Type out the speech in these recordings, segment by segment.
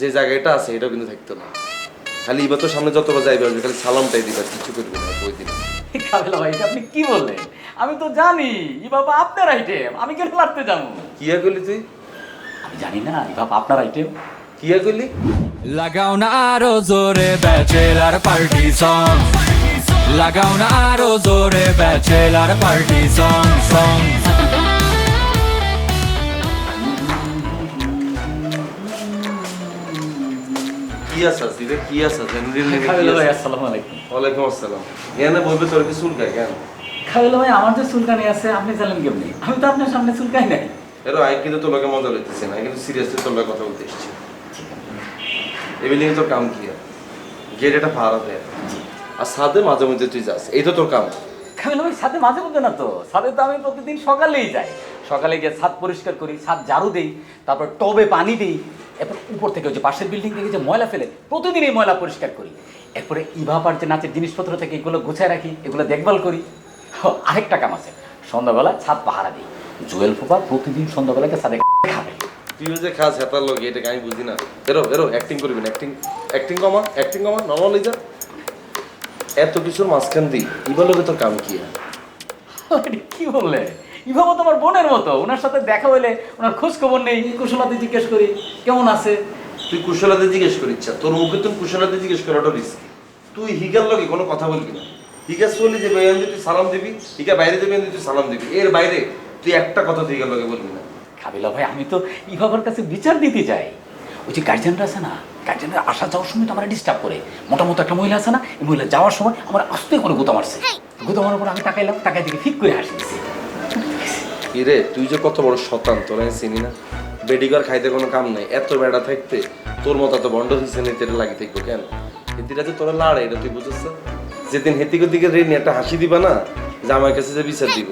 যে জায়গাটা আছে এটাও কিন্তু থাকতো না। খালি এবার তো সামনে যতবার যাইবে আসবে খালি সালামটাই দিবে কিছু করবে না ওই দিন। কাবিলা ভাই এটা আপনি কি বললেন? আমি তো জানি ই বাবা আপনার আইটেম আমি কেন লাগতে যাব? কিয়া করলি তুই? আমি জানি না ই বাবা আপনার আইটেম কিয়া করলি? লাগাও না আরও জোরে ব্যাচেলার পার্টি সং লাগাও না আরও জোরে ব্যাচেলার পার্টি সং সং কি দিবে কি কাবিলা ভাই আসসালামু আলাইকুম। ওয়ালাইকুম আসসালাম। তোর কি চুলকায় কেন? ভাই আমার যে চুলকানি আছে আপনি জানেন কেমনি? আমি তো আপনার সামনে চুলকাই নাই। এরো আই কিন্তু তোর লোকে মজা লইতেছে না কিন্তু সিরিয়াসলি তোর লোকে কথা বলতে এসেছি। এই বিল্ডিং তোর কাম কি? গেট এটা ভাড়া দেয় আর সাথে মাঝে মধ্যে তুই যাস এই তো তোর কাম। কাবিলা ভাই সাথে মাঝে মধ্যে না তো? সাথে তো আমি প্রতিদিন সকালেই যাই। সকালে গিয়ে ছাদ পরিষ্কার করি ছাদ ঝাড়ু দেই তারপর টবে পানি দিই এরপর উপর থেকে যে পাশের বিল্ডিং থেকে যে ময়লা ফেলে প্রতিদিন এই ময়লা পরিষ্কার করি। এরপরে ইভাপার যে নাচের জিনিসপত্র থেকে এগুলো গুছায় রাখি এগুলো দেখভাল করি। আরেকটা কাম আছে। সন্ধ্যাবেলা ছাদ পাহারা দিই। জুয়েল ফুপা প্রতিদিন সন্ধ্যাবেলাকে ছাদে খাবে তুই যে খাস হেতার লোক এটাকে আমি বুঝি না? এরো এরো অ্যাক্টিং করবি না অ্যাক্টিং অ্যাক্টিং কমা অ্যাক্টিং কমা নর্মাল যা। এত কিছুর মাঝখান দিই এবার লোকে তোর কাম কি কি বললে? ইভাবো তো আমার বোনের মতো? ওনার সাথে দেখা হইলে ওনার খোঁজ খবর নেই কুশলাতে জিজ্ঞেস করি কেমন আছে? তুই কুশলাতে জিজ্ঞেস করিস তোর মুখে তুমি কুশলাতে জিজ্ঞেস করাটা রিস্ক তুই হিগার লগে কোনো কথা বলবি না। হিগাস বলি যে বেয়ান তুই সালাম দিবি হিগা বাইরে দেবেন তুই সালাম দিবি। এর বাইরে তুই একটা কথা তুই হিগার লগে বলবি না। কাবিলা ভাই আমি তো ইভাবার কাছে বিচার দিতে যাই। ওই যে গার্জেনরা আছে না গার্জেনরা আসা যাওয়ার সময় তো আমার ডিস্টার্ব করে। মোটামুটি একটা মহিলা আছে না এই মহিলা যাওয়ার সময় আমার আস্তে করে গোতা মারছে। গোতা মারার পর আমি তাকাইলাম তাকাই দিকে ঠিক করে হাসি কিরে তুই যে কত বড় শতান, তোর আমি চিনি না। বেডিগার খাইতে কোনো কাম নাই, এত বেড়া থাকতে। তোর মতো এত বন্ড হয়েছে নিতে লাগি থাকব কেন? হেতিরা যে তোরা লাড়ে, এটা তুই বুঝছিস? যেদিন হেতিকে দিকে রেনি একটা হাসি দিবা না, যে আমার কাছে যে বিচার দিব।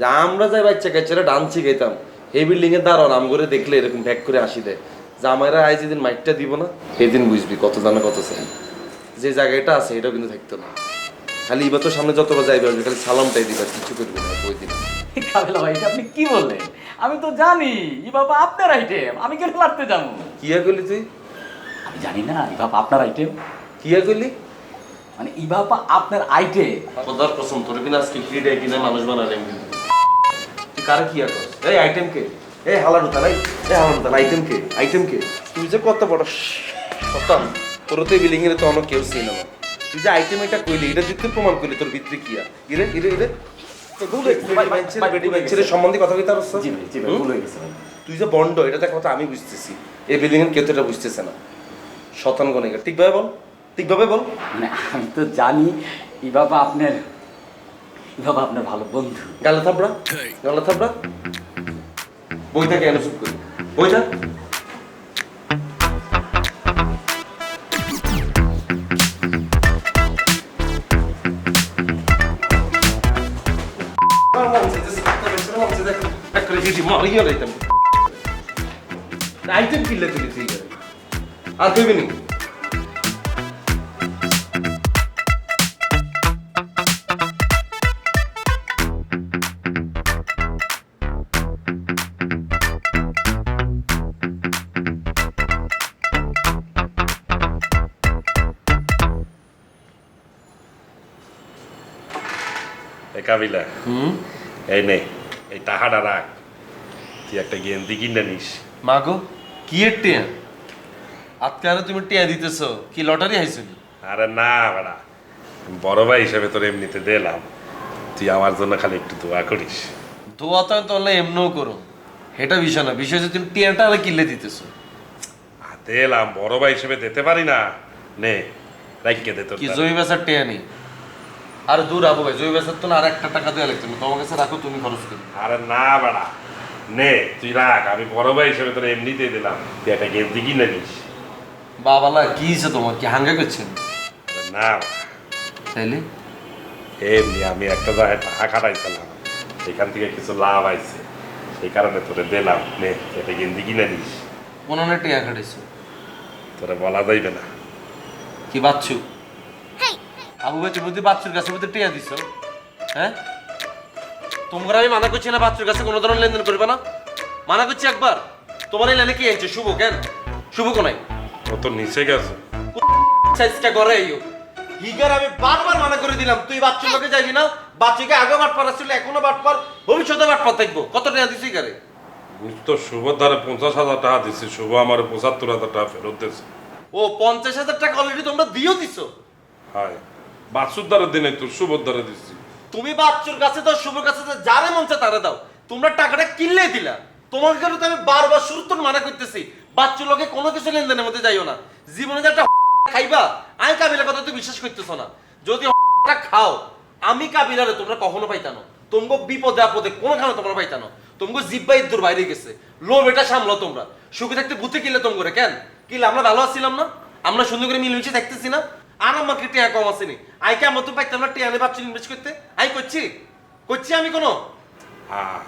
যে আমরা যাই বাচ্চা কাচ্চারা ডান্স শিখাইতাম এই বিল্ডিং এ দাঁড়ান আম করে দেখলে এরকম ব্যাক করে হাসি দেয়। যে আমারা আজ যেদিন মাইকটা দিব না, সেদিন বুঝবি কত জানা কত চাই। যে জায়গাটা আছে এটাও কিন্তু থাকতো না। খালি এবার তো সামনে যতবার যাইবে আসবে খালি সালামটাই দিবে কিছু করবি না ওই দিন কাবিলা ভাই এটা আপনি কি বললেন? আমি তো জানি ই বাবা আপনার আইটেম আমি কেন লাগতে যাব? কিয়া করলি তুই? আমি জানি না ই বাবা আপনার আইটেম কিয়া করলি? মানে ই বাবা আপনার আইটেম খোদার কসম তোর বিনা আজকে কিনে মানুষ বানালেন তুই কারে কিয়া কর এই আইটেম কে? এই উতাল আইটেম কে? আইটেম কে? তুই যে কত বড় শতান তোর তো বিলিং এর তো অন্য কেউ না। তুই যে আইটেম এটা কইলি এটা যদি তুই প্রমাণ করলি তোর ভিতরে কিয়া ইরে ইরে ইরে। সম্বন্ধে কথা কইতে পারছ? জি ভাই জি ভাই ভুল হয়ে গেছে তুই যে বন্ড এটা দেখ কথা আমি বুঝতেছি। এই বিল্ডিং এর কেউ তো এটা বুঝতেছে না। শতান গণিকা ঠিকভাবে বল ঠিকভাবে বল। মানে আমি তো জানি ই বাবা আপনার ই বাবা আপনার ভালো বন্ধু। গালে থাপড়া গালে থাপড়া। বইটা কেন চুপ করি? বইটা? আইটেম কিনলে তুলি ঠিক আর কইবি নি? কাবিলা এই নে এই টাকাটা রাখ তুই একটা গেন্দি কিনে নিস। মাগো কি এর টিয়া? আজকে আরও তুমি টিয়া দিতেছ কি লটারি হাইছিল আরে না বেড়া বড় ভাই হিসেবে তোর এমনিতে দিলাম। তুই আমার জন্য খালি একটু দোয়া করিস। দোয়া তো তাহলে এমনিও করো এটা বিষয় না বিষয় যে তুমি টিয়াটা আর কিনলে দিতেছো। দিলাম বড় ভাই হিসেবে দিতে পারি না। নে রাইকে দে তোর কি। জমি বেচার টিয়া নেই? আর দূর আবু ভাই জমি বেচার তো না আর একটা টাকা দেওয়া লাগতো তোমার কাছে রাখো তুমি খরচ করো। আরে না বেড়া নে তুই রাখ আমি বড় ভাই হিসেবে তোর এমনিতে দিলাম। তুই একটা গেন্দি কিনে নিস বাবালা কি হয়েছে তোমার? কি হাঙ্গা করছেন না। তাইলে? এমনি আমি একটা জায়গায় টাকা খাটাইছিলাম সেখান থেকে কিছু লাভ আইছে। সেই কারণে তোরে দিলাম। নে তুই একটা গেন্দি কিনে নিস কোন টিয়া খাটাইছো। তোরে বলা যাইবে না। কি বাচ্চু? আবু তুমি যদি বাচ্চুর কাছে মধ্যে টিয়া দিছো। হ্যাঁ? তোমরা আমি মানা করছি না বাচ্চুর কাছে কোনো ধরনের লেনদেন করবে না? মানা করছি একবার। তোমার এই লাইনে কি আইছে শুভ কেন? শুভ কোনাই ও তো নিচে গেছে। চেষ্টা করে আইও। হিগার আমি বারবার মানা করে দিলাম। তুই বাচ্চুর লোকে যাইবি না? বাচ্চুকে আগে বাট পার ছিল এখনও বাট পার ভবিষ্যতে বাট পার থাকব। কত টাকা দিছি গারে আমি তো শুভর ধারে পঞ্চাশ হাজার টাকা দিচ্ছি শুভ আমার পঁচাত্তর হাজার টাকা ফেরত দিয়েছে। ও পঞ্চাশ হাজার টাকা অলরেডি তোমরা দিয়েও দিছো? হায় বাসুর দ্বারা দিনে তো শুভর দ্বারা দিচ্ছি তুমি বাচ্চুর কাছে দাও, শুভর কাছে দাও, যারে মন চায় তারে দাও। তোমরা টাকাটা কিনলে দিলা। তোমার কাছে তো আমি বারবার শুরু মানা করতেছি? বাচ্চুর লোকে কোনো কিছু লেনদেনের মধ্যে যাইও না। জীবনে যে একটা খাইবা, আমি কাবিলার কথা তুই বিশ্বাস করতেছ না। যদি খাও, আমি কাবিলারে তোমরা কখনো পাইতানো তোমগো বিপদে আপদে কোনোখানে তোমরা পাইতানো তোমগো জিব্বা ইদ্দুর বাইরে গেছে। লোভ এটা সামলো তোমরা। সুখে থাকতে ভূতে কিলে তোম করে কেন? কিলে আমরা ভালো আছিলাম না? আমরা সুন্দর করে মিলেমিশে থাকতেছি না? আর আমাকে টিয়া কম আসেনি আই কে আমার তো পাইতাম না টিয়া বাচ্চা ইনভেস্ট করতে? আই করছি? করছি আমি কোনো? হ্যাঁ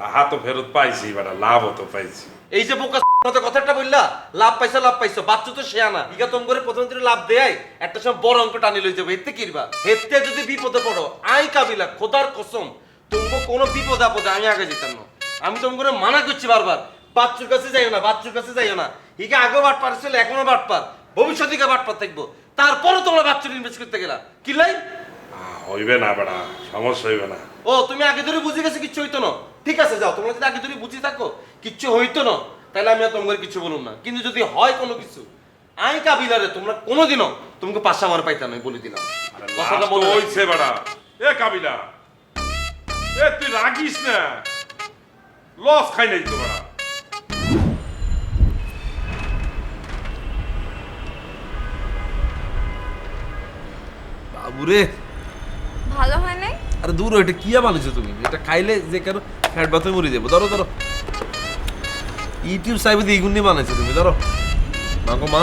টাকা তো ফেরত পাইছি বেটা লাভও তো পাইছি। এই যে বোকা মতো কথাটা বললা লাভ পাইছো লাভ পাইছো বাচ্চা তো শেয়া না ইগা তোম করে প্রথম দিনে লাভ দেয় একটা সময় বড় অঙ্ক টানি লই যাবে এতে কিরবা? হেতে যদি বিপদে পড়ো আই কাবিলা খোদার কসম তোমাকে কোনো বিপদ আপদে আমি আগে যেতাম না। আমি তোম করে মানা করছি বারবার বাচ্চুর কাছে যাইও না বাচ্চুর কাছে যাইও না। হিগে আগেও বাট পারছিল এখনও বাট পার ভবিষ্যতে বাট পার থাকব। তারপরও তোমরা বাচ্চুর ইনভেস্ট করতে গেলা? কি লাই? হইবে না বেটা সমস্যা হইবে না। ও তুমি আগে ধরে বুঝে গেছো কিচ্ছু হইতো না। ঠিক আছে যাও তোমরা যদি আগে ধরে বুঝে থাকো কিচ্ছু হইতো না। তাহলে আমি আর তোমাকে কিছু বলুন না। কিন্তু যদি হয় কোনো কিছু আই কাবিলারে তোমরা কোনোদিনও তোমাকে পাশে আমার পাইতা নয় বলে দিলাম। কথাটা বলে হইছে বেটা এ কাবিলা এ তুই রাগিস না। লস খাই নাই তো বাবুরে ভালো হয় নাই? আরে দূর এটা কি বানিয়েছো তুমি? এটা খাইলে যে কারও ফ্যাট বাথে মরে যাব। ধরো ধরো। ইউটিউব সাইবে দিয়ে নিয়ে বানাইছো তুমি ধরো। মাগো মা।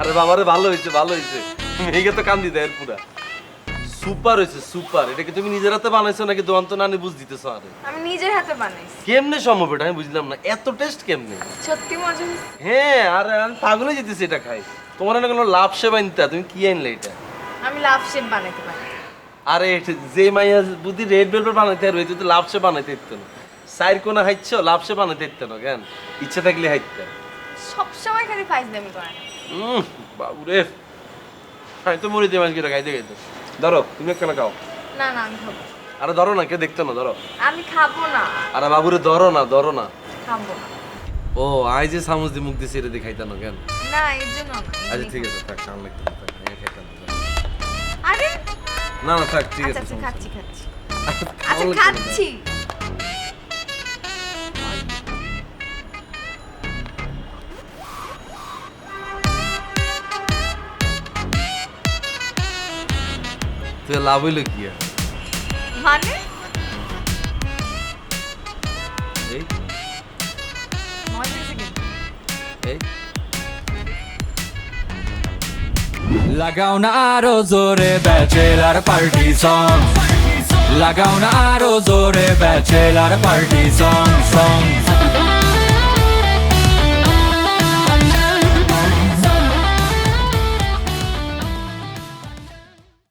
আরে বাবারে ভালো হয়েছে ভালো হয়েছে। মেয়েকে তো কান্দি দেয় পুরা। সুপার হয়েছে সুপার। এটা কি তুমি নিজের হাতে বানাইছো নাকি দোয়ান্ত নানি বুঝ দিতেছো আরে? আমি নিজের হাতে বানাইছি। কেমনে সম্ভব এটা? আমি বুঝলাম না। এত টেস্ট কেমনে? সত্যি মজা হ্যাঁ আরে আমি পাগলে যেতেছি এটা খাই। তোমার না কোনো লাভ সেবা নিতে তুমি কি আনলে এটা? আমি লাভ শেপ বানাইতে পারি। আরে যে মাইয়া বুদ্ধি রেড ভেলভেট বানাইতে পারবে তুই তো লাভ সে বানাইতে ইত্তো না। সাইড কোনা হাইচ্ছ লাভ সে বানাইতে ইত্তো না কেন? ইচ্ছা থাকলে হাইতে সব সময় খালি ফাইজলামি করে। না উম বাবুরে। আমি তো মরে দিয়ে মাঝকে খাইতে খাইতে। ধরো তুমি কেন খাও। না না আমি খাব। আরে ধরো না কে দেখতো না ধরো। আমি খাব না। আরে বাবুরে ধরো না ধরো না। খাব না। ও আই যে সামুজ দি মুখ দিয়ে ছেড়ে দিয়ে খাইতাম না কেন? না এর জন্য না আচ্ছা ঠিক আছে থাক কাম লাগতো থাক আমি খাইতাম না, আরে! না না থাক ঠিক আচ্ছা আছে আচ্ছা খাচ্ছি খাচ্ছি। আচ্ছা আচ্ছা খাচ্ছি। তুই লাভ হইল কি? মানে? এই। এই। লাগাও না আরও জোরে ব্যাচেলার পার্টি সং লাগাও না আরও জোরে ব্যাচেলার পার্টি সং সং